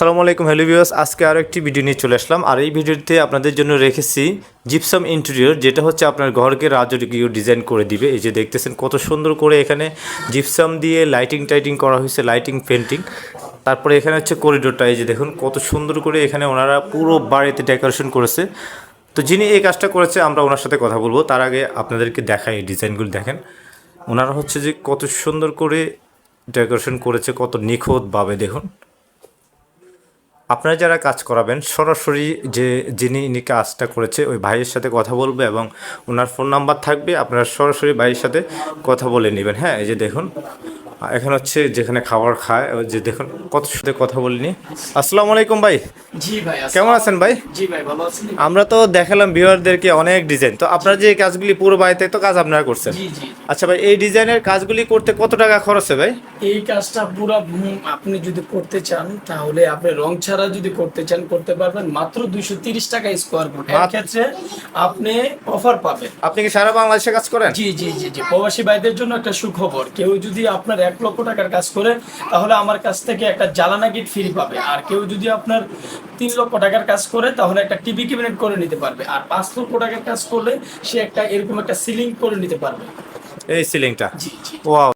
আসসালামু আলাইকুম, hello viewers. আজকে আরও একটি ভিডিও নিয়ে চলে আসলাম। আর এই ভিডিওতে আপনাদের জন্য রেখেছি জিপসাম ইন্টেরিয়র, যেটা হচ্ছে আপনার ঘরকে রাজকীয় ডিজাইন করে দিবে। এই যে দেখতেছেন কত সুন্দর করে এখানে জিপসাম দিয়ে লাইটিং টাইটিং করা হয়েছে, লাইটিং, পেন্টিং। তারপরে এখানে হচ্ছে করিডোরটা, এই যে দেখুন কত সুন্দর করে এখানে ওনারা পুরো বাড়িতে ডেকোরেশন করেছে। তো যিনি এই কাজটা করেছে, আমরা ওনার সাথে কথা বলব। তার আগে আপনাদেরকে দেখাই এই ডিজাইনগুলো, দেখেন। ওনারা হচ্ছে যে কত সুন্দর করে ডেকোরেশন করেছে, কত নিখুঁতভাবে, দেখুন। আপনারা যারা কাজ করাবেন, সরাসরি যে, যিনি, ইনি কাজটা করেছে, ওই ভাইয়ের সাথে কথা বলবে এবং ওনার ফোন নাম্বার থাকবে, আপনারা সরাসরি ভাইয়ের সাথে কথা বলে নেবেন। হ্যাঁ এই যে দেখুন এখন হচ্ছে যেখানে খাবার খায় যে দেখুন কত সাথে কথা বলিনি। আসসালামু আলাইকুম ভাই। জি ভাই কেমন আছেন ভাই? জি ভাই ভালো আছেন আমরা তো দেখালাম ভিউয়ারদেরকে অনেক ডিজাইন তো আপনারা যে কাজগুলি পুরো বাড়িতে তো কাজ আপনারা করছেন। জি জি। আচ্ছা ভাই এই ডিজাইনের কাজগুলি করতে কত টাকা খরচ হয় ভাই? এই কাজটা পুরো আপনি যদি করতে চান তাহলে আপনি রং ছাড়া যদি করতে চান করতে পারবেন মাত্র দুইশো তিরিশ টাকা স্কোয়ার ফুট এর ক্ষেত্রে আপনি অফার পাবেন। আপনি কি সারা বাংলাদেশে কাজ করেন? জি জি জি জি। প্রবাসী ভাইদের জন্য একটা সুখবর কেউ যদি আপনার এক লক্ষ টাকার কাজ করে তাহলে আমার কাছ থেকে একটা জ্বালানা কিট ফ্রি পাবে। আর কেউ যদি আপনার তিন লক্ষ টাকার কাজ করে তাহলে একটা টিভি ক্যাবিনেট করে নিতে পারবে। আর পাঁচ লক্ষ টাকার কাজ করলে সে একটা এরকম একটা সিলিং করে নিতে পারবে। এই সিলিংটা ওয়াও